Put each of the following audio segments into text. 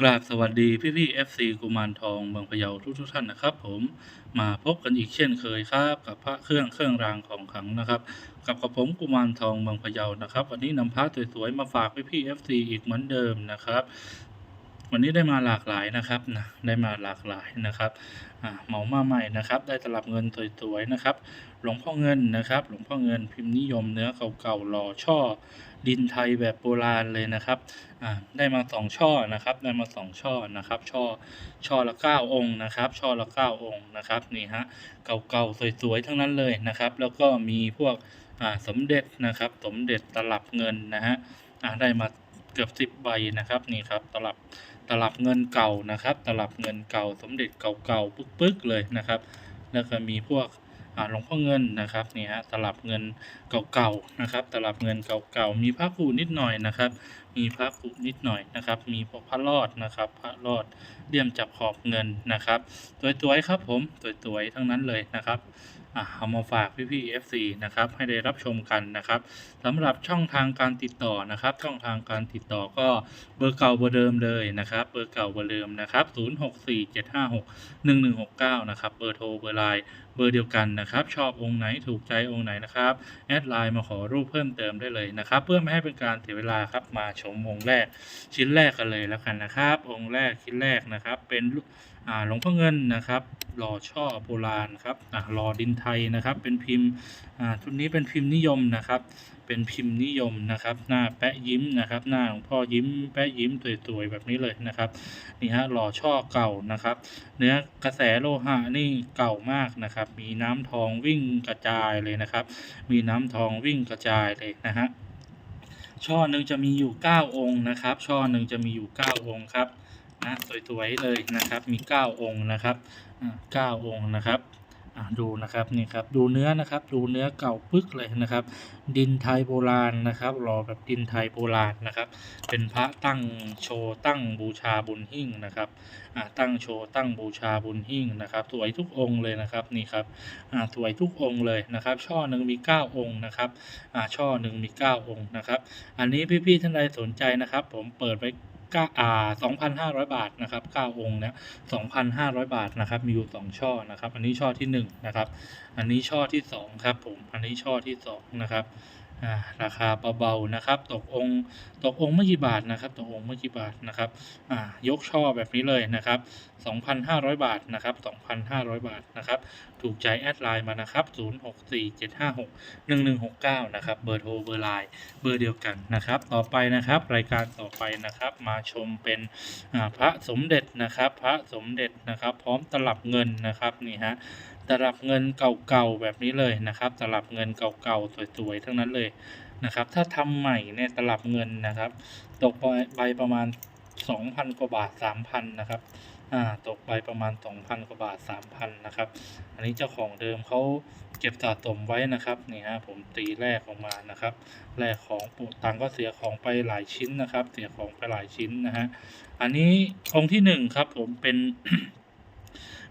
กราบสวัสดีพี่พี่ๆ FC กุมารทองบางพะเยาทุกทุกท่านนะครับ ผมมาพบกันอีกเช่นเคยครับ กับพระเครื่องเครื่องรางของขลังนะครับ กับกับผมกุมารทองบางพะเยานะครับ วันนี้นำพระสวยๆมาฝากพี่พี่ๆ FC อีกเหมือนเดิมนะครับ วันนี้ได้มาหลากหลายนะครับนะได้มาหลากหลายนะครับเหมามาใหม่นะครับ ได้ตลับเงินสวยๆนะครับ หลวงพ่อเงินนะครับ หลวงพ่อเงินพิมพ์นิยมเนื้อเก่าๆหล่อช่อ ดินไทยแบบโบราณเลยนะครับได้มาสองช่อนะครับ ได้มาสองช่อนะครับช่อช่อละเก้าองค์นะครับช่อละเก้าองค์นะครับนี่ฮะเก่าๆสวยๆทั้งนั้นเลยนะครับ แล้วก็มีพวกสมเด็จนะครับ สมเด็จตลับเงินนะฮะได้มาเกือบสิบใบนะครับนี่ครับตลับตลับเงินเก่านะครับ ตลับเงินเก่า สมเด็จเก่าๆปึ๊กๆเลยนะครับ แล้วก็มีพวก หลวงพ่อเงินนะครับนี่ฮะตลับเงินเก่าๆนะครับ ตลับเงินเก่าๆมีพระครูนิดหน่อยนะครับ มีพระครูนิดหน่อยนะครับ มีพวกพระรอดนะครับ พระรอดเลี่ยมจับขอบเงินนะครับสวๆครับผมสวๆทั้งนั้นเลยนะครับอ่าเอามาฝากพี่ๆ FC นะครับให้ได้รับชมกันนะครับสำหรับช่องทางการติดต่อนะครับ ช่องทางการติดต่อก็เบอร์เก่าเบอร์เดิมเลยนะครับ เบอร์เก่าเบอร์เดิมนะครับ 0647561169 นะครับเบอร์โทรเบอร์ไลน์ เบอร์เดียวกันนะครับ ชอบองค์ไหนถูกใจองค์ไหนนะครับแอดไลน์มาขอรูปเพิ่มเติมได้เลยนะครับ เพื่อไม่ให้เป็นการเสียเวลาครับมาชมองค์แรกชิ้นแรกกันเลยแล้วกันนะครับ องค์แรกชิ้นแรกนะครับ เป็นหลวงพ่อเงินนะครับหล่อช่อโบราณครับหล่อดินไทยนะครับ เป็นพิมพ์ชุดนี้เป็นพิมพ์นิยมนะครับ เป็นพิมพ์นิยมนะครับ หน้าแปะยิ้มนะครับ หน้าหลวงพ่อยิ้มแปะยิ้มสวยๆแบบนี้เลยนะครับนี่ฮะหล่อช่อเก่านะครับ เนื้อกระแสโลหะนี่เก่ามากนะครับ มีน้ำทองวิ่งกระจายเลยนะครับ มีน้ำทองวิ่งกระจายเลยนะฮะช่อหนึ่งจะมีอยู่ 9 องค์นะครับ ช่อหนึ่งจะมีอยู่ 9 องค์ครับนะสวยๆเลยนะครับ มี 9 องค์นะครับอ่าเก้าองค์นะครับ ดูนะครับนี่ครับดูเนื้อนะครับดูเนื้อเก่าปึ๊กเลยนะครับ ดินไทยโบราณนะครับหล่อแบบดินไทยโบราณนะครับ เป็นพระตั้งโชว์ตั้งบูชาบุญหิ้งนะครับตั้งโชว์ตั้งบูชาบุญหิ้งนะครับ สวยทุกองค์เลยนะครับนี่ครับสวยทุกองค์เลยนะครับ ช่อหนึ่งมี 9 องค์นะครับช่อหนึ่งมี 9 องค์นะครับ อันนี้พี่ๆท่านใดสนใจนะครับ ผมเปิดไว้ อ่า2,500 บาทนะครับ9องค์เนี่ย2,500 บาทนะครับมีอยู่ 2 ช่อนะครับ อันนี้ช่อที่1นะครับอันนี้ช่อที่2ครับผมอันนี้ช่อที่2นะครับ ราคาเบาๆนะครับ ตกองค์ตกองค์ไม่กี่บาทนะครับ ตกองค์ไม่กี่บาทนะครับอ่ายกช่อแบบนี้เลยนะครับ 2,500 บาทนะครับ 2,500 บาทนะครับ ถูกใจแอดไลน์มานะครับ 0647561169 นะครับ เบอร์โทรเบอร์ไลน์เบอร์เดียวกันนะครับ ต่อไปนะครับ รายการต่อไปนะครับ มาชมเป็นพระสมเด็จนะครับ พระสมเด็จนะครับ พร้อมตลับเงินนะครับนี่ฮะ ตลับเงินเก่าๆแบบนี้เลยนะครับ ตลับเงินเก่าๆสวยๆทั้งนั้นเลยนะครับ ถ้าทำใหม่เนี่ยตลับเงินนะครับ ตกใบประมาณ 2,000 กว่าบาท 3,000 นะครับอ่าตกใบประมาณ 2,000 กว่าบาท 3,000 นะครับ อันนี้เจ้าของเดิมเขาเก็บสะสมไว้นะครับนี่ฮะผมตีแรกออกมานะครับแรกของปุตังก็เสียของไปหลายชิ้นนะครับ เสียของไปหลายชิ้นนะฮะอันนี้องค์ที่หนึ่งครับผมเป็น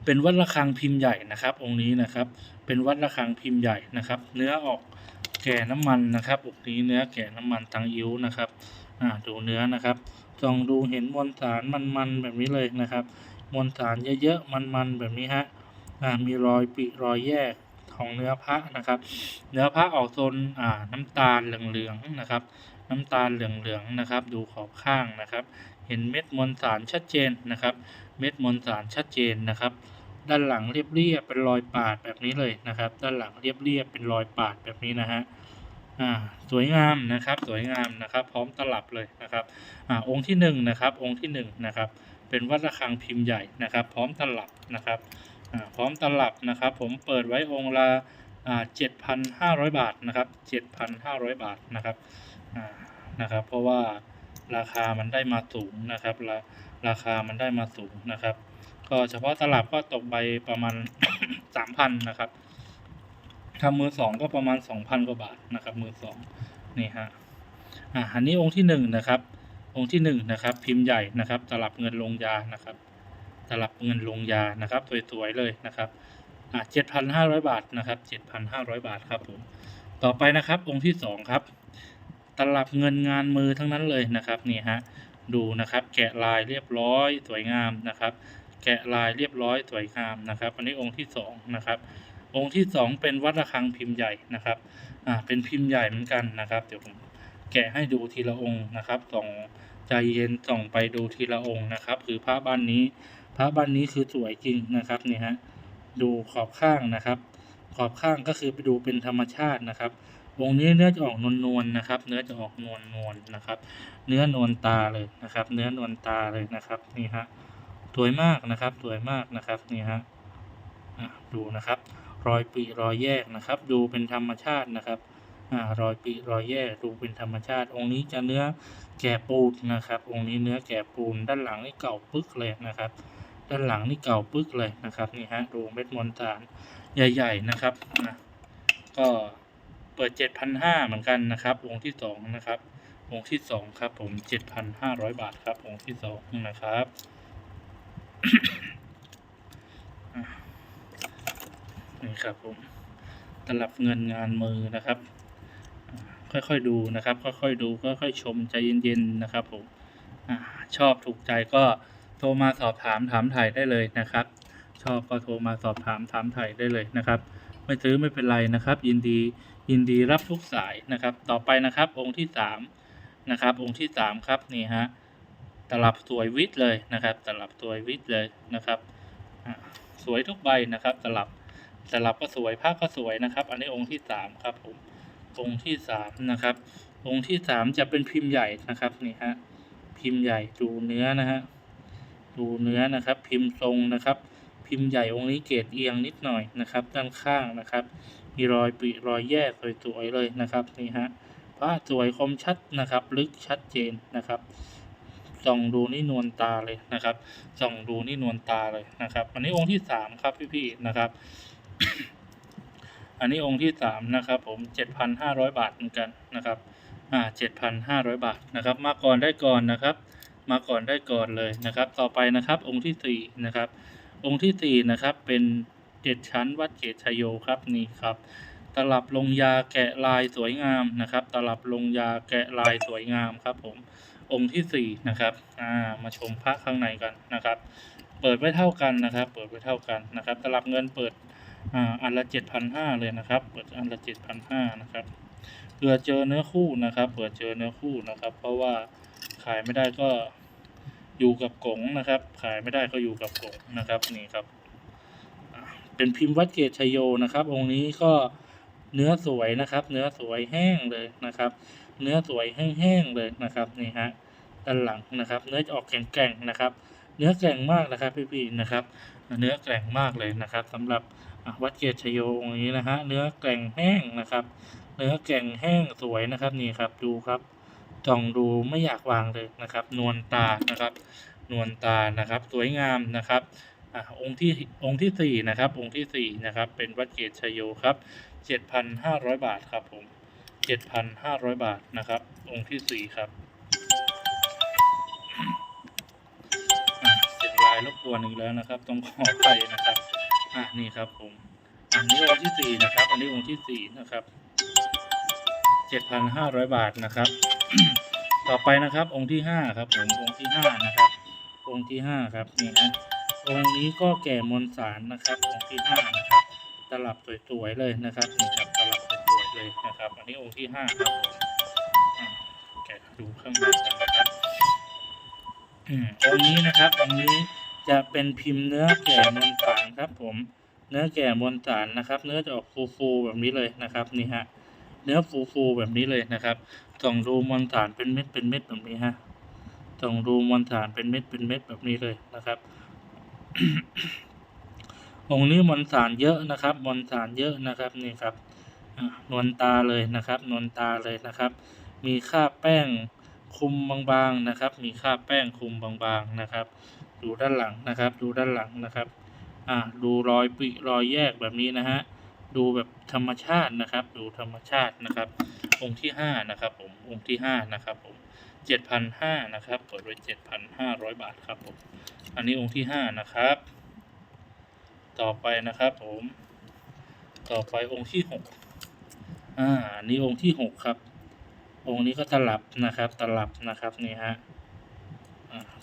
เป็นวัดระฆังพิมพ์ใหญ่นะครับ องค์นี้นะครับ เป็นวัดระฆังพิมพ์ใหญ่นะครับ เนื้อออกแก่น้ำมันนะครับองค์นี้เนื้อแก่น้ำมันตังอิ้วนะครับอ่าดูเนื้อนะครับลองดูเห็นมวลสารมันๆแบบนี้เลยนะครับ มวลสารเยอะๆมันๆแบบนี้ฮะอ่ามีรอยปิรอยแยกของเนื้อพระนะครับ เนื้อพระออกโซนอ่าน้ำตาลเหลืองๆนะครับ น้ำตาลเหลืองๆนะครับ ดูขอบข้างนะครับ เห็นเม็ดมวลสารชัดเจนนะครับ เม็ดมวลสารชัดเจนนะครับ ด้านหลังเรียบๆเป็นรอยปาดแบบนี้เลยนะครับ ด้านหลังเรียบๆเป็นรอยปาดแบบนี้นะฮะอ่าสวยงามนะครับสวยงามนะครับ พร้อมตลับเลยนะครับอ่าองค์ที่หนึ่งนะครับองค์ที่หนึ่งนะครับ เป็นวัดระฆังพิมพ์ใหญ่นะครับ พร้อมตลับนะครับอ่าพร้อมตลับนะครับ ผมเปิดไว้องค์ละอ่าเจ็ดพันห้าร้อยบาทนะครับเจ็ดพันห้าร้อยบาทนะครับอ่านะครับ เพราะว่าราคามันได้มาสูงนะครับราราคามันได้มาสูงนะครับ ก็เฉพาะตลับก็ตกใบประมาณสามพันนะครับทำมือสองก็ประมาณสองพันกว่าบาทนะครับ มือสองนี่ฮะอ่าอันนี้องค์ที่หนึ่งนะครับ องค์ที่หนึ่งนะครับ พิมพ์ใหญ่นะครับ ตลับเงินลงยานะครับ ตลับเงินลงยานะครับสวยๆเลยนะครับอ่าเจ็ดพันห้าร้อยบาทนะครับเจ็ดพันห้าร้อยบาทครับผมต่อไปนะครับองค์ที่สองครับ ตลับเงินงานมือทั้งนั้นเลยนะครับนี่ฮะดูนะครับ แกะลายเรียบร้อยสวยงามนะครับ แกะลายเรียบร้อยสวยงามนะครับ อันนี้องค์ที่สองนะครับองค์ที่สองเป็นวัดระฆังพิมพ์ใหญ่นะครับอ่าเป็นพิมพ์ใหญ่เหมือนกันนะครับ เดี๋ยวผมแกะให้ดูทีละองค์นะครับส่องใจเย็นส่องไปดูทีละองค์นะครับ คือพระบ้านนี้พระบ้านนี้คือสวยจริงนะครับนี่ฮะดูขอบข้างนะครับ ขอบข้างก็คือไปดูเป็นธรรมชาตินะครับองค์นี้เนื้อจะออกนวลๆนะครับ เนื้อจะออกนวลนวลๆนะครับ เนื้อนวลตาเลยนะครับ เนื้อนวลตาเลยนะครับนี่ฮะ สวยมากนะครับสวยมากนะครับนี่ฮะดูนะครับ รอยปีรอยแยกนะครับ ดูเป็นธรรมชาตินะครับอ่ารอยปีรอยแยกดูเป็นธรรมชาติ องค์นี้จะเนื้อแก่ปูนนะครับ องค์นี้เนื้อแก่ปูนด้านหลังนี่เก่าปึ๊กเลยนะครับ ด้านหลังนี่เก่าปึ๊กเลยนะครับนี่ฮะดูเม็ดมวลสารใหญ่ ๆนะครับนะก็เปิด 7,500เหมือนกันนะครับ องค์ที่สองนะครับองค์ที่สองครับผม7,500 บาทครับองค์ที่สองนะครับ นี่ครับผมตลับเงินงานมือนะครับ ค่อยๆดูนะครับ ค่อยๆดูค่อยๆชมใจเย็นๆนะครับผมอชอบถูกใจก็โทรมาสอบถามถามถ่ายได้เลยนะครับ ชอบก็โทรมาสอบถามถามถ่ายได้เลยนะครับ ไม่ซื้อไม่เป็นไรนะครับ ยินดียินดีรับทุกสายนะครับ ต่อไปนะครับ องค์ที่สามนะครับ องค์ที่สามครับนี่ฮะ ตลับสวยวิทย์เลยนะครับ ตลับสวยวิทย์เลยนะครับสวยทุกใบนะครับ ตลับตลับก็สวยผ้าก็สวยนะครับ อันนี้องค์ที่สามครับผมองค์ที่สามนะครับ องค์ที่สามจะเป็นพิมพ์ใหญ่นะครับนี่ฮะพิมพ์ใหญ่ดูเนื้อนะฮะดูเนื้อนะครับ พิมพ์ทรงนะครับ พิมพ์ใหญ่องค์นี้เกรดเอียงนิดหน่อยนะครับ ด้านข้างนะครับ มีรอยปริรอยแยกสวยๆเลยนะครับนี่ฮะพระสวยคมชัดนะครับ ลึกชัดเจนนะครับ ส่องดูนี่นวลตาเลยนะครับ ส่องดูนี่นวลตาเลยนะครับ อันนี้องค์ที่สามครับพี่ๆนะครับ อันนี้องค์ที่สามนะครับผมเจ็ดพันห้าร้อยบาทเหมือนกันนะครับ อ่าเจ็ดพันห้าร้อยบาทนะครับ มาก่อนได้ก่อนนะครับ มาก่อนได้ก่อนเลยนะครับ ต่อไปนะครับ องค์ที่สี่นะครับ องค์ที่สี่นะครับ เป็นเจ็ดชั้นวัดเกตชยโยครับนี่ครับตลับลงยาแกะลายสวยงามนะครับ ตลับลงยาแกะลายสวยงามครับผม องค์ที่สี่นะครับ อ่า มาชมพระข้างในกันนะครับ เปิดไว้เท่ากันนะครับ เปิดไว้เท่ากันนะครับ ตลับเงินเปิด อ่า อันละเจ็ดพันห้าเลยนะครับ เปิดอันละเจ็ดพันห้านะครับ เผื่อเจอเนื้อคู่นะครับ เผื่อเจอเนื้อคู่นะครับ เพราะว่าขายไม่ได้ก็อยู่กับกงนะครับ ขายไม่ได้ก็อยู่กับกงนะครับ นี่ครับ เป็นพิมพ์วัดเกตชยโยนะครับ องค์นี้ก็เนื้อสวยนะครับ เนื้อสวยแห้งเลยนะครับ เนื้อสวยแห้งๆเลยนะครับนี่ฮะด้านหลังนะครับ เนื้อจะออกแข็งๆนะครับ เนื้อแกร่งมากนะครับพี่ๆนะครับ เนื้อแกร่งมากเลยนะครับสำหรับวัดเกตชโยองนี้นะฮะเนื้อแกร่งแห้งนะครับ เนื้อแกร่งแห้งสวยนะครับนี่ครับดูครับจ้องดูไม่อยากวางเลยนะครับ นวลตานะครับ นวลตานะครับ สวยงามนะครับองค์ที่องค์ที่สี่นะครับองค์ที่สี่นะครับเป็นวัดเกตชโยครับเจ็ดพันห้าร้อยบาทครับผม เจ็ดพันห้าร้อยบาทนะครับ องค์ที่สี่ครับเสียงลายรบกวนอีกแล้วนะครับ ต้องขอไปนะครับ อะนี่ครับผม อันนี้องค์ที่สี่นะครับ อันนี้องค์ที่สี่นะครับเจ็ดพันห้าร้อยบาทนะครับ ต่อไปนะครับ องค์ที่ห้าครับผมองค์ที่ห้านะครับ องค์ที่ห้าครับนี่ฮะองค์นี้ก็แก่มวลสารนะครับ องค์ที่ห้านะครับตลับสวยๆเลยนะครับนี่ครับบ เลยนะครับ อันนี้องค์ที่ห้าครับผมแกะดูข้างในกันนะครับอืมองค์นี้นะครับองค์นี้จะเป็นพิมพ์เนื้อแก่มวลสารครับ ผม เนื้อแก่มวลสารนะครับ เนื้อจะออกฟูๆแบบนี้เลยนะครับนี่ฮะ เนื้อฟูๆแบบนี้เลยนะครับส่องดูมวลสารเป็นเม็ดเป็นเม็ดแบบนี้ฮะส่องดูมวลสารเป็นเม็ดเป็นเม็ดแบบนี้เลยนะครับองค์นี้มวลสารเยอะนะครับมวลสารเยอะนะครับนี่ครับ นวลตาเลยนะครับนวลตาเลยนะครับ มีคราแป้งคุมบางๆนะครับ มีคราแป้งคุมบางๆนะครับ ดูด้านหลังนะครับ ดูด้านหลังนะครับอ่าดูรอยปิรอยแยกแบบนี้นะฮะดูแบบธรรมชาตินะครับ ดูธรรมชาตินะครับ องค์ที่ห้านะครับผมองค์ที่ห้านะครับผมเจ็ดพันห้านะครับเปิดไว้เจ็ดพันห้าร้อยบาทครับผมอันนี้องค์ที่ห้านะครับ ต่อไปนะครับผม ต่อไปองค์ที่หก อ่านนี้องค์ที่หกครับ องค์นี้ก็ตลับนะครับ ตลับนะครับนี่ฮะ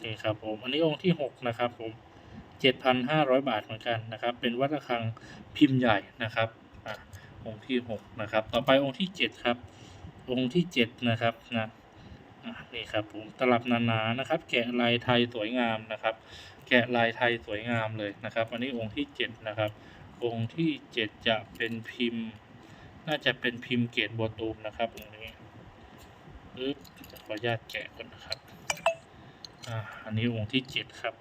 นี่ครับผม อันนี้องค์ที่หกนะครับผมเจ็ดพันห้าร้อยบาทเหมือนกันนะครับ เป็นวัดระฆังพิมพ์ใหญ่นะครับอะองค์ที่หกนะครับ ต่อไปองค์ที่เจ็ดครับ องค์ที่เจ็ดนะครับนะนี่ครับผมตลับหนาๆนะครับ แกะลายไทยสวยงามนะครับ แกะลายไทยสวยงามเลยนะครับ อันนี้องค์ที่เจ็ดนะครับ องค์ที่เจ็ดจะเป็นพิมพ์ น่าจะเป็นพิมพ์เกตบัวตูมนะครับองนี้อึ๊บขออนุญาตแกะก่อนนะครับอ่าอันนี้องค์ที่เจ็ดครับ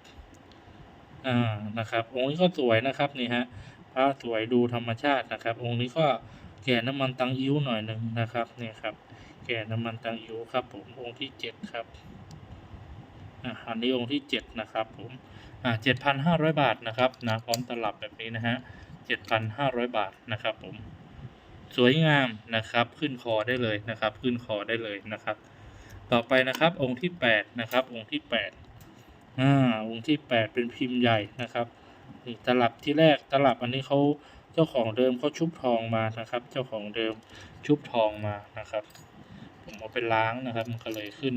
อ่านะครับองค์นี้ก็สวยนะครับนี่ฮะพระสวยดูธรรมชาตินะครับ องค์นี้ก็แก่น้ำมันตังอิ้วหน่อยหนึ่งนะครับนี่ครับแก่น้ำมันตังอิ้วครับ ผมองค์ที่เจ็ดครับอ่าอันนี้องค์ที่เจ็ดนะครับผมอ่าเจ็ดพันห้าร้อยบาทนะครับนะพร้อมตลับแบบนี้นะฮะเจ็ดพันห้าร้อยบาทนะครับผม สวยงามนะครับ ขึ้นคอได้เลยนะครับ ขึ้นคอได้เลยนะครับ ต่อไปนะครับองค์ที่แปดนะครับองค์ที่แปดอ่าองค์ที่แปดเป็นพิมพ์ใหญ่นะครับตลับที่แรกตลับอันนี้เขาเจ้าของเดิมเขาชุบทองมานะครับ เจ้าของเดิมชุบทองมานะครับ ผมเอาไปล้างนะครับ มันก็เลยขึ้น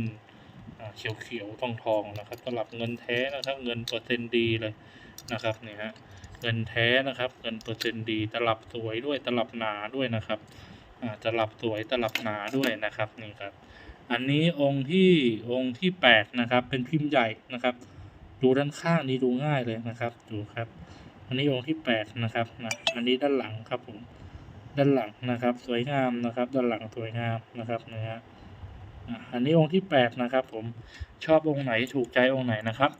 เขียวๆทองทองนะครับตลับเงินแท้นะครับ เงินเปอร์เซ็นต์ดีเลยนะครับนี่ฮะ เงินแท้นะครับ เงินเปอร์เซ็นต์ดีตลับสวยด้วยตลับหนาด้วยนะครับอ่าตลับสวยตลับหนาด้วยนะครับนี่ครับ อันนี้องค์ที่องค์ที่แปดนะครับเป็นพิมพ์ใหญ่นะครับ ดูด้านข้างนี้ดูง่ายเลยนะครับ ดูครับ อันนี้องค์ที่แปดนะครับนะอันนี้ด้านหลังครับผมด้านหลังนะครับ สวยงามนะครับ ด้านหลังสวยงามนะครับนะฮะอะอันนี้องค์ที่แปดนะครับ ผมชอบองค์ไหนถูกใจองค์ไหนนะครับ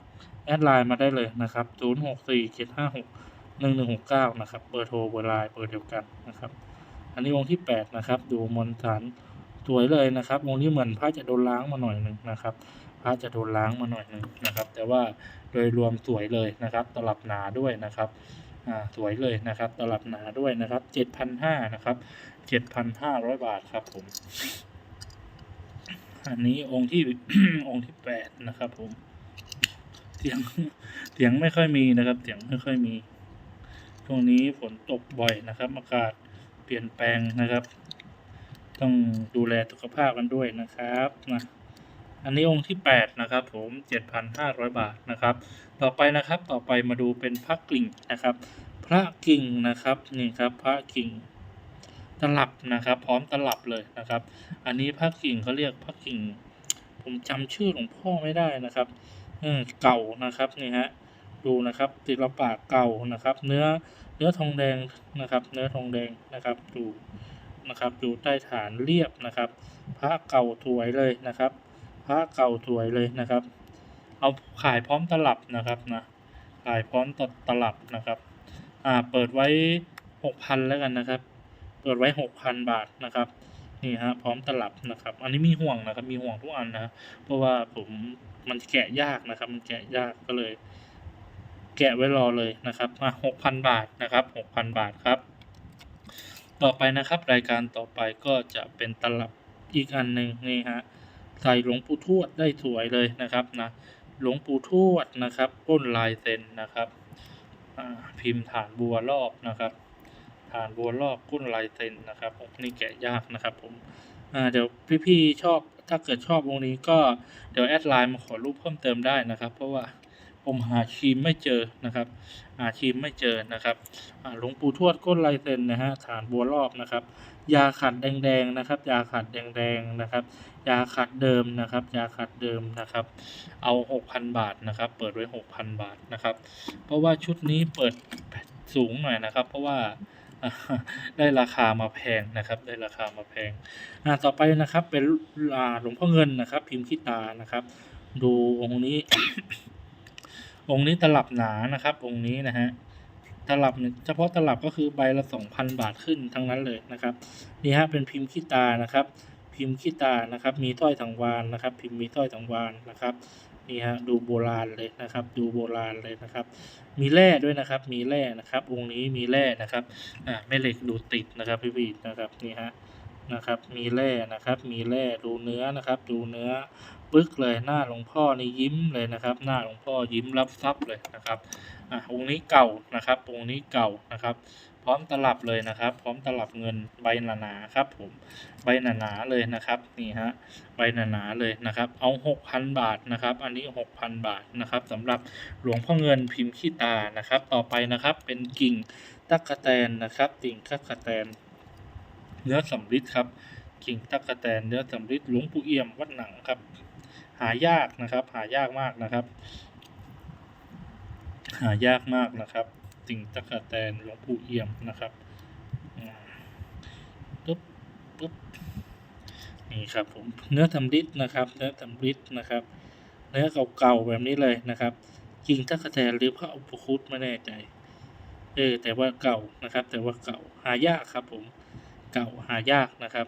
แอดไลน์มาได้เลยนะครับ 0 1 1 6 9 นะครับ เบอร์โทรเบอร์ไลน์เบอร์เดียวกันนะครับ อันนี้องค์ที่ 8 นะครับ ดูมนฐานสวยเลยนะครับองค์นี้เหมือนพระจะโดนล้างมาหน่อยหนึ่งนะครับพระจะโดนล้างมาหน่อยหนึ่งนะครับ แต่ว่าโดยรวมสวยเลยนะครับ ตลับหนาด้วยนะครับอ่าสวยเลยนะครับ ตลับหนาด้วยนะครับ 7,500นะครับ 7,500 บาทครับผม อันนี้องค์ที่องค์ที่8นะครับผม เสียงเสียงไม่ค่อยมีนะครับ เสียงไม่ค่อยมี ช่วงนี้ฝนตกบ่อยนะครับอากาศเปลี่ยนแปลงนะครับ ต้องดูแลสุขภาพกันด้วยนะครับนะอันนี้องค์ที่แปดนะครับ ผมเจ็ดพันห้าร้อยบาทนะครับ ต่อไปนะครับต่อไปมาดูเป็นพระกิ่งนะครับ พระกิ่งนะครับนี่ครับพระกิ่งตลับนะครับ พร้อมตลับเลยนะครับ อันนี้พระกิ่งเขาเรียกพระกิ่ง ผมจำชื่อหลวงพ่อไม่ได้นะครับเก่านะครับนี่ฮะ ดูนะครับศิลปะเก่านะครับ เนื้อเนื้อทองแดงนะครับ เนื้อทองแดงนะครับดูนะครับดูใต้ฐานเรียบนะครับ พระเก่าสวยเลยนะครับ พระเก่าสวยเลยนะครับ เอาขายพร้อมตลับนะครับนะขายพร้อมตตลับนะครับอ่าเปิดไว้หกพันแล้วกันนะครับ เปิดไว้หกพันบาทนะครับนี่ฮะพร้อมตลับนะครับ อันนี้มีห่วงนะครับมีห่วงทุกอันนะเพราะว่าผมมันแกะยากนะครับ มันแกะยากก็เลย แกะไว้รอเลยนะครับมาหกพันบาทนะครับหกพันบาทครับ ต่อไปนะครับรายการต่อไปก็จะเป็นตลับอีกอันหนึ่งนี่ฮะใส่หลวงปู่ทวดได้สวยเลยนะครับนะหลวงปู่ทวดนะครับก้นลายเซ็นนะครับพิมพ์ฐานบัวรอบนะครับ ฐานบัวรอบก้นลายเซ็นนะครับผมนี่แกะยากนะครับผมเดี๋ยวพี่ๆชอบถ้าเกิดชอบวงนี้ก็เดี๋ยวแอดไลน์มาขอรูปเพิ่มเติมได้นะครับ เพราะว่า มหาชีมไม่เจอนะครับหาชีมไม่เจอนะครับหลวงปู่ทวดก้นลายเซ็นนะฮะฐานบัวรอบนะครับ ยาขัดแดงๆนะครับ ยาขัดแดงๆนะครับ ยาขัดเดิมนะครับ ยาขัดเดิมนะครับ เอาหกพันบาทนะครับ เปิดไว้หกพันบาทนะครับ เพราะว่าชุดนี้เปิดสูงหน่อยนะครับ เพราะว่าได้ราคามาแพงนะครับ ได้ราคามาแพงต่อไปนะครับเป็นหลวงพ่อเงินนะครับ พิมพ์ขี้ตานะครับ ดูองค์นี้ องค์นี้ตลับหนานะครับ องค์นี้นะฮะตลับเนี่ยเฉพาะตลับก็คือใบละสองพันบาทขึ้นทั้งนั้นเลยนะครับนี่ฮะเป็นพิมพ์ขี้ตานะครับ พิมพ์ขี้ตานะครับ มีถ้อยสังวานนะครับ พิมพ์มีถ้อยสังวานนะครับนี่ฮะดูโบราณเลยนะครับ ดูโบราณเลยนะครับ มีแร่ด้วยนะครับ มีแร่นะครับ องค์นี้มีแร่นะครับอ่าแม่เหล็กดูติดนะครับพี่พี่นะครับนี่ฮะนะครับ มีแร่นะครับ มีแร่ดูเนื้อนะครับ ดูเนื้อ ปึ๊กเลยหน้าหลวงพ่อนี่ยิ้มเลยนะครับ หน้าหลวงพ่อยิ้มรับทรัพย์เลยนะครับอะองค์นี้เก่านะครับองค์นี้เก่านะครับ พร้อมตลับเลยนะครับ พร้อมตลับเงินใบหนาๆครับผมใบหนาๆเลยนะครับนี่ฮะใบหนาๆเลยนะครับ เอาหกพันบาทนะครับ อันนี้หกพันบาทนะครับสำหรับหลวงพ่อเงินพิมพ์ขี้ตานะครับ ต่อไปนะครับเป็นกิ่งตั๊กแตนนะครับกิ่งตั๊กแตนเนื้อสำริดครับกิ่งตั๊กแตนเนื้อสำริดหลวงปู่เอี่ยมวัดหนังครับ หายากนะครับ หายากมากนะครับ หายากมากนะครับกิ่งตั๊กแตนหลวงปู่เอี่ยมนะครับปึ๊บปึ๊บนี่ครับผมเนื้อสำริดนะครับ เนื้อสำริดนะครับ เนื้อเก่าๆแบบนี้เลยนะครับกิ่งตั๊กแตนหรือพระอุปคุตไม่แน่ใจเออแต่ว่าเก่านะครับ แต่ว่าเก่าหายากครับ ผมเก่าหายากนะครับ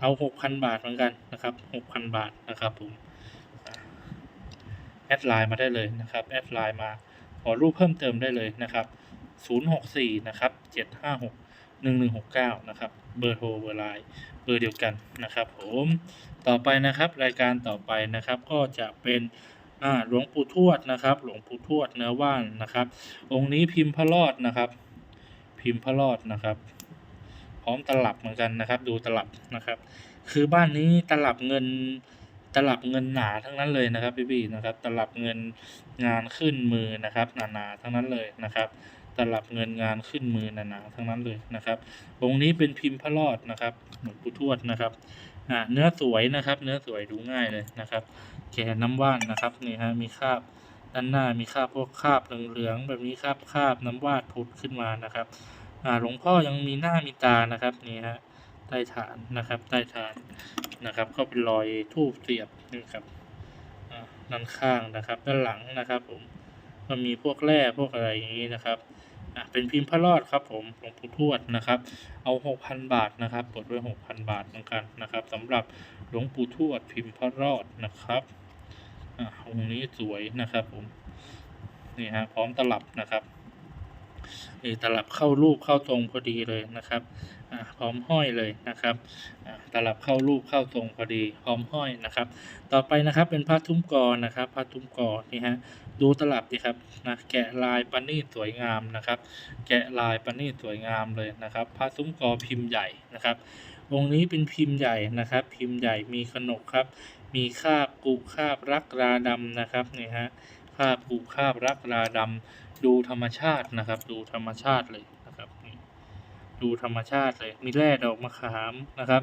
เอาหกพันบาทเหมือนกันนะครับหกพันบาทนะครับผม แอดไลน์มาได้เลยนะครับแอดไลน์มาขอรูปเพิ่มเติมได้เลยนะครับศูนย์หกสี่นะครับเจ็ดห้าหกหนึ่งหนึ่งหกเก้านะครับ เบอร์โทรเบอร์ไลน์เบอร์เดียวกันนะครับ ผม ต่อไปนะครับรายการต่อไปนะครับก็จะเป็นหลวงปู่ทวดนะครับ หลวงปู่ทวดเนื้อว่านนะครับ องค์นี้พิมพ์พระรอดนะครับ พิมพ์พระรอดนะครับ พร้อมตลับเหมือนกันนะครับ ดูตลับนะครับ คือบ้านนี้ตลับเงิน ลับเงินหนาทั้งนั้นเลยนะครับพี่ๆนะครับ ตลับเงินงานขึ้นมือนะครับหนาๆทั้งนั้นเลยนะครับตลับเงินงานขึ้นมือหนาๆทั้งนั้นเลยนะครับองค์นี้เป็นพิมพ์พระรอดนะครับหลวงปู่ทวดนะครับอ่าเนื้อสวยนะครับ เนื้อสวยดูง่ายเลยนะครับแกะน้ำว่านนะครับนี่ฮะมีคราบด้านหน้ามีคราบพวกคราบเหลืองๆแบบนี้คราบคราบน้ำว่านผุดขึ้นมานะครับอ่าหลวงพ่อยังมีหน้ามีตานะครับนี่ฮะใต้ฐานนะครับใต้ฐาน นะครับ ก็เป็นรอยทูบเสียบนี่ครับอ่าด้านข้างนะครับ ด้านหลังนะครับ ผมก็มีพวกแร่พวกอะไรอย่างนี้นะครับอ่าเป็นพิมพ์พระรอดครับผมหลวงปู่ทวดนะครับ เอาหกพันบาทนะครับเปิดไว้หกพันบาทเหมือนกันนะครับสำหรับหลวงปู่ทวดพิมพ์พระรอดนะครับอ่าองค์นี้สวยนะครับผมนี่ฮะพร้อมตลับนะครับนี่ตลับเข้ารูปเข้าตรงพอดีเลยนะครับ พร้อมห้อยเลยนะครับตลับเข้ารูปเข้าตรงพอดีพร้อมห้อยนะครับ ต่อไปนะครับเป็นผ้าทุ้มกอนะครับผ้าทุ้มกอนี่ฮะดูตลับดีครับนะแกะลายประณีตสวยงามนะครับ แกะลายประณีตสวยงามเลยนะครับผ้าทุ้มกอพิมพ์ใหญ่นะครับองค์นี้เป็นพิมพ์ใหญ่นะครับ พิมพ์ใหญ่มีขนกครับ มีคาบกุคาบรักราดำนะครับนี่ฮะคาบกุคาบรักราดำดูธรรมชาตินะครับ ดูธรรมชาติเลย ดูธรรมชาติเลย มีแร่ดอกมะขามนะครับ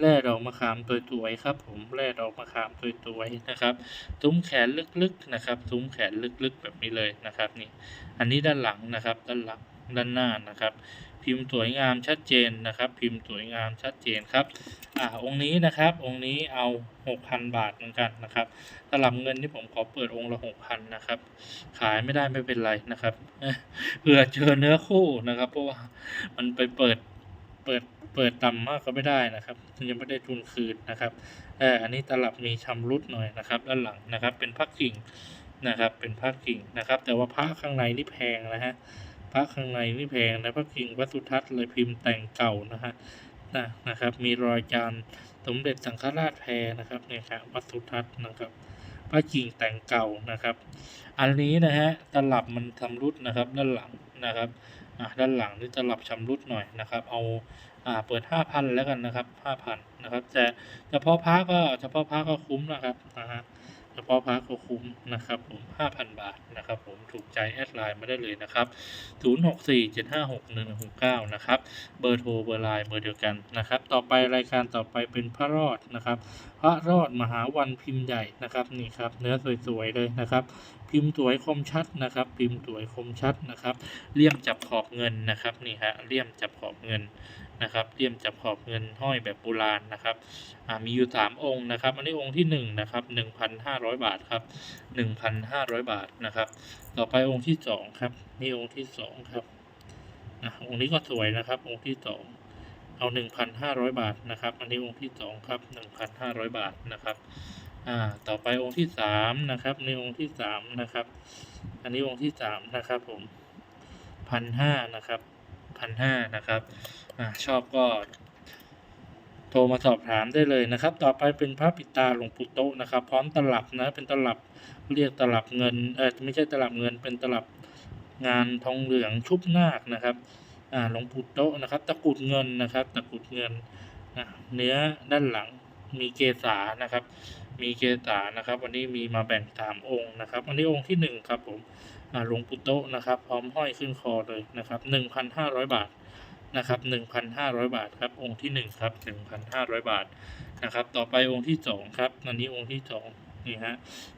แร่ดอกมะขามตัวสวยๆครับ ผมแร่ดอกมะขามตัวสวยๆนะครับทุ้มแขนลึกๆนะครับทุ้มแขนลึกๆแบบนี้เลยนะครับนี่ อันนี้ด้านหลังนะครับ ด้านหลังด้านหน้านะครับ พิมพ์สวยงามชัดเจนนะครับ พิมพ์สวยงามชัดเจนครับอ่าองค์นี้นะครับ องค์นี้เอาหกพันบาทเหมือนกันนะครับสลับเงินที่ผมขอเปิดองค์ละหกพันนะครับ ขายไม่ได้ไม่เป็นไรนะครับเผื่อเจอเนื้อคู่นะครับ เพราะว่ามันไปเปิดเปิดเปิดต่ำมากก็ไม่ได้นะครับยังไม่ได้ทุนคืนนะครับเอออันนี้ตลับมีชำรุดหน่อยนะครับ ด้านหลังนะครับ เป็นผ้ากิ่งนะครับ เป็นผ้ากิ่งนะครับ แต่ว่าผ้าข้างในนี่แพงนะฮะ ผ้าข้างในนี่แพงนะผ้ากิ่งวัสุทัศน์เลยพิมพ์แต่งเก่านะฮะนะนะครับ มีรอยจานสมเด็จสังฆราชแพรนะครับเนี่ยครับวัสุทัศน์นะครับผ้ากิ่งแต่งเก่านะครับ อันนี้นะฮะตลับมันชำรุดนะครับด้านหลังนะครับอ่าด้านหลังนี่ตลับชำรุดหน่อยนะครับ เอาอ่าเปิดห้าพันแล้วกันนะครับห้าพันนะครับแต่เฉพาะพระก็เฉพาะพระก็คุ้มนะครับนะฮะ เฉพาะพระก็คุ้มนะครับผมห้าพันบาทนะครับผมถูกใจแอดไลน์มาได้เลยนะครับศูนย์หกสี่เจ็ดห้าหกหนึ่งหกเก้านะครับ เบอร์โทรเบอร์ไลน์เบอร์เดียวกันนะครับ ต่อไปรายการต่อไปเป็นพระรอดนะครับ พระรอดมหาวันพิมพ์ใหญ่นะครับนี่ครับ เนื้อสวยๆเลยนะครับ พิมพ์สวยคมชัดนะครับ พิมพ์สวยคมชัดนะครับ เลี่ยมจับขอบเงินนะครับนี่ฮะเลี่ยมจับขอบเงิน นะครับเลี่ยมจับขอบเงินห้อยแบบโบราณนะครับมีอยู่สามองค์นะครับ อันนี้องค์ที่หนึ่งนะครับหนึ่งพันห้าร้อยบาทครับหนึ่งพันห้าร้อยบาทนะครับ ต่อไปองค์ที่สองครับนี่องค์ที่สองครับอองค์นี้ก็สวยนะครับ องค์ที่สองเอาหนึ่งพันห้าร้อยบาทนะครับ อันนี้องค์ที่สองครับหนึ่งพันห้าร้อยบาทนะครับอ่าต่อไปองค์ที่สามนะครับในองค์ที่สามนะครับ อันนี้องค์ที่สามนะครับผมพันห้านะครับ พันห้านะครับอ่าชอบก็ โทรมาสอบถามได้เลยนะครับ ต่อไปเป็นพระปิตาหลวงปู่โตนะครับ พร้อมตลับนะเป็นตลับเรียกตลับเงินเออไม่ใช่ตลับเงิน เป็นตลับงานทองเหลืองชุบนาคนะครับอ่าหลวงปู่โตนะครับ ตะกุดเงินนะครับ ตะกุดเงินนะเนื้อด้านหลังมีเกษานะครับ มีเกษานะครับ วันนี้มีมาแบ่งสามองค์นะครับ อันนี้องค์ที่หนึ่งครับผม หลวงปู่โตนะครับ พร้อมห้อยขึ้นคอเลยนะครับหนึ่งพันห้าร้อยบาทนะครับหนึ่งพันห้าร้อยบาทครับ องค์ที่หนึ่งครับหนึ่งพันห้าร้อยบาทนะครับ ต่อไปองค์ที่สองครับอันนี้องค์ที่สองนี่ฮะ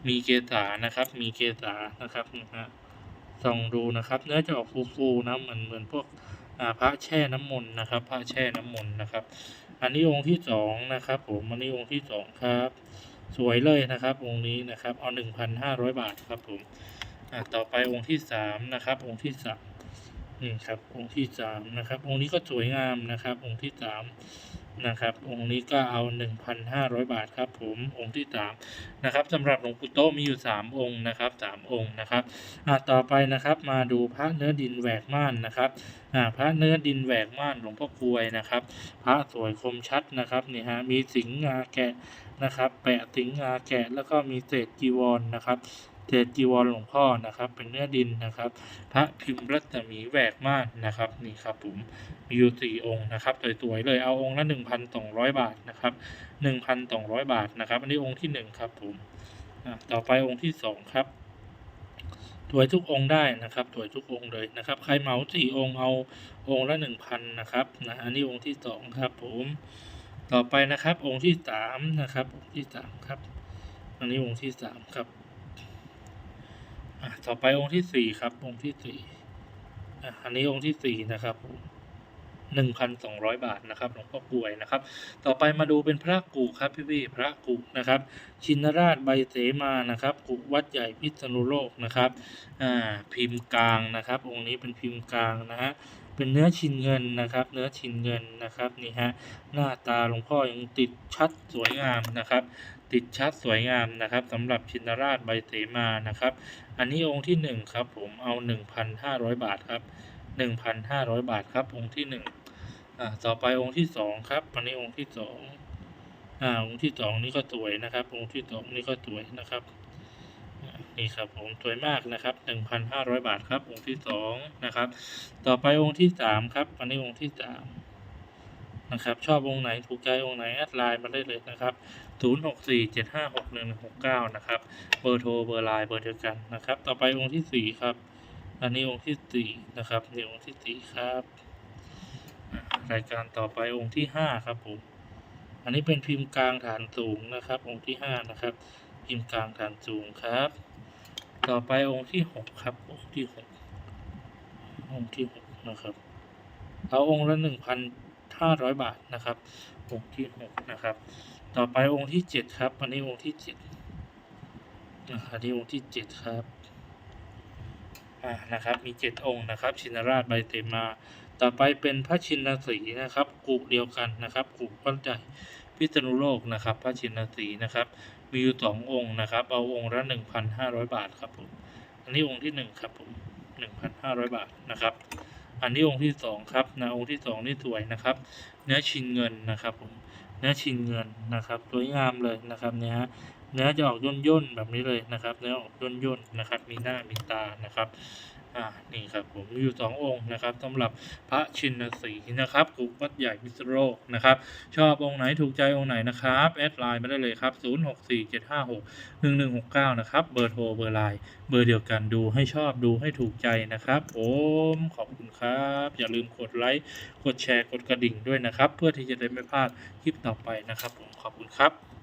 มีเกษานะครับ มีเกษานะครับนะฮะส่องดูนะครับ เนื้อจะออกฟูๆนะเหมือนเหมือนพวกอาพระแช่น้ำมนต์นะครับ พระแช่น้ำมนต์นะครับ อันนี้องค์ที่สองนะครับ ผม อันนี้องค์ที่สองครับ สวยเลยนะครับ องค์นี้นะครับ เอาหนึ่งพันห้าร้อยบาทครับผม อ่าต่อไปองค์ที่สามนะครับ องค์ที่สามนี่ครับองค์ที่สามนะครับ องค์นี้ก็สวยงามนะครับ องค์ที่สามนะครับ องค์นี้ก็เอาหนึ่งพันห้าร้อยบาทครับ ผมองค์ที่สามนะครับสำหรับหลวงปู่โตมีอยู่ 3 องค์นะครับ3องค์นะครับอ่าต่อไปนะครับมาดูพระเนื้อดินแหวกม่านนะครับอ่าพระเนื้อดินแหวกม่านหลวงพ่อกลวยนะครับ พระสวยคมชัดนะครับนี่ฮะมีสิงห์งาแกะนะครับ แปะสิงห์งาแกะแล้วก็มีเศษจีวรนะครับ เศจีวรหลวงพ่อนะครับ เป็นเนื้อดินนะครับ พระพิมพ์รัตมีแหวกม่านนะครับนี่ครับผมมีอยู่สี่องค์นะครับสวยๆเลยเอาองค์ละหนึ่งพันสองร้อยบาทนะครับหนึ่งพันสองร้อยบาทนะครับ อันนี้องค์ที่หนึ่งครับผมต่อไปองค์ที่สองครับถวยทุกองค์ได้นะครับถวยทุกองค์เลยนะครับ ใครเหมาสี่องค์เอาองค์ละหนึ่งพันนะครับนะอันนี้องค์ที่สองครับผมต่อไปนะครับองค์ที่สามนะครับองค์ที่สามครับ อันนี้องค์ที่สามครับ อะต่อไปองค์ที่สี่ครับ องค์ที่สี่อะอันนี้องค์ที่สี่นะครับหนึ่งพันสองร้อยบาทนะครับหลวงพ่อกลวยนะครับ ต่อไปมาดูเป็นพระกุครับพี่พี่พระกุนะครับ ชินราชใบเสมานะครับ กุวัดใหญ่พิษณุโลกนะครับอ่าพิมพ์กลางนะครับ องค์นี้เป็นพิมพ์กลางนะฮะเป็นเนื้อชินเงินนะครับ เนื้อชินเงินนะครับนี่ฮะหน้าตาหลวงพ่อยังติดชัดสวยงามนะครับ ติดชัดสวยงามนะครับสำหรับชินราชใบเสมานะครับ อันนี้องค์ที่หนึ่งครับผมเอาหนึ่งพันห้าร้อยบาทครับหนึ่งพันห้าร้อยบาทครับองค์ที่หนึ่งอ่าต่อไปองค์ที่สองครับอันนี้องค์ที่สองอ่าองค์ที่สองนี่ก็สวยนะครับ องค์ที่สองนี่ก็สวยนะครับนี่ครับผมสวยมากนะครับหนึ่งพันห้าร้อยบาทครับ องค์ที่สองนะครับ ต่อไปองค์ที่สามครับ อันนี้องค์ที่สามนะครับ ชอบองค์ไหนถูกใจองค์ไหนแอดไลน์มาได้เลยนะครับ ศูนย์หกสี่เจ็ดห้าหกหนึ่งหกเก้านะครับ เบอร์โทร เบอร์ไลน์เบอร์เดียวกันนะครับ ต่อไปองค์ที่สี่ครับ อันนี้องค์ที่สี่นะครับนี่องค์ที่สี่ครับ รายการต่อไปองค์ที่ห้าครับผม อันนี้เป็นพิมพ์กลางฐานสูงนะครับ องค์ที่ห้านะครับ พิมพ์กลางฐานสูงครับ ต่อไปองค์ที่หกครับ องค์ที่หกองค์ที่หกนะครับ เอาองค์ละหนึ่งพันห้าร้อยบาทนะครับ องค์ที่หกนะครับ ต่อไปองค์ที่เจ็ดครับ อันนี้องค์ที่เจ็ดอะอันนี้องค์ที่เจ็ดครับอ่านะครับ มีเจ็ดองค์นะครับ ชินราชใบเตมา ต่อไปเป็นพระชินสีนะครับกลุ่เดียวกันนะครับกุวัดใหญ่พิษณุโลกนะครับ พระชินสีนะครับ มีอยู่สององค์นะครับ เอาองค์ละหนึ่งพันห้าร้อยบาทครับผมอันนี้องค์ที่หนึ่งครับผมหนึ่งพันห้าร้อยบาทนะครับ อันนี้องค์ที่สองครับนะองค์ที่สองนี่สวยนะครับ เนื้อชินเงินนะครับผม เนื้อชินเงินนะครับ สวยงามเลยนะครับเนี่ยฮะเนื้อจะออกย่นย่นๆแบบนี้เลยนะครับเนื้อออกย่นย่นๆนะครับ มีหน้ามีตานะครับ อ่านี่ครับผมมีอยู่สององค์นะครับสำหรับพระชินสีนะครับกุวัดใหญ่พิษโลกนะครับ ชอบองค์ไหนถูกใจองค์ไหนนะครับแอดไลน์มาได้เลยครับ 0 6 4 7 5 6 1 1 6 9 นะครับ เบอร์โทรเบอร์ไลน์เบอร์เดียวกันดูให้ชอบดูให้ถูกใจนะครับผมขอบคุณครับ อย่าลืมกดไลค์กดแชร์กดกระดิ่งด้วยนะครับ เพื่อที่จะได้ไม่พลาดคลิปต่อไปนะครับ ผมขอบคุณครับ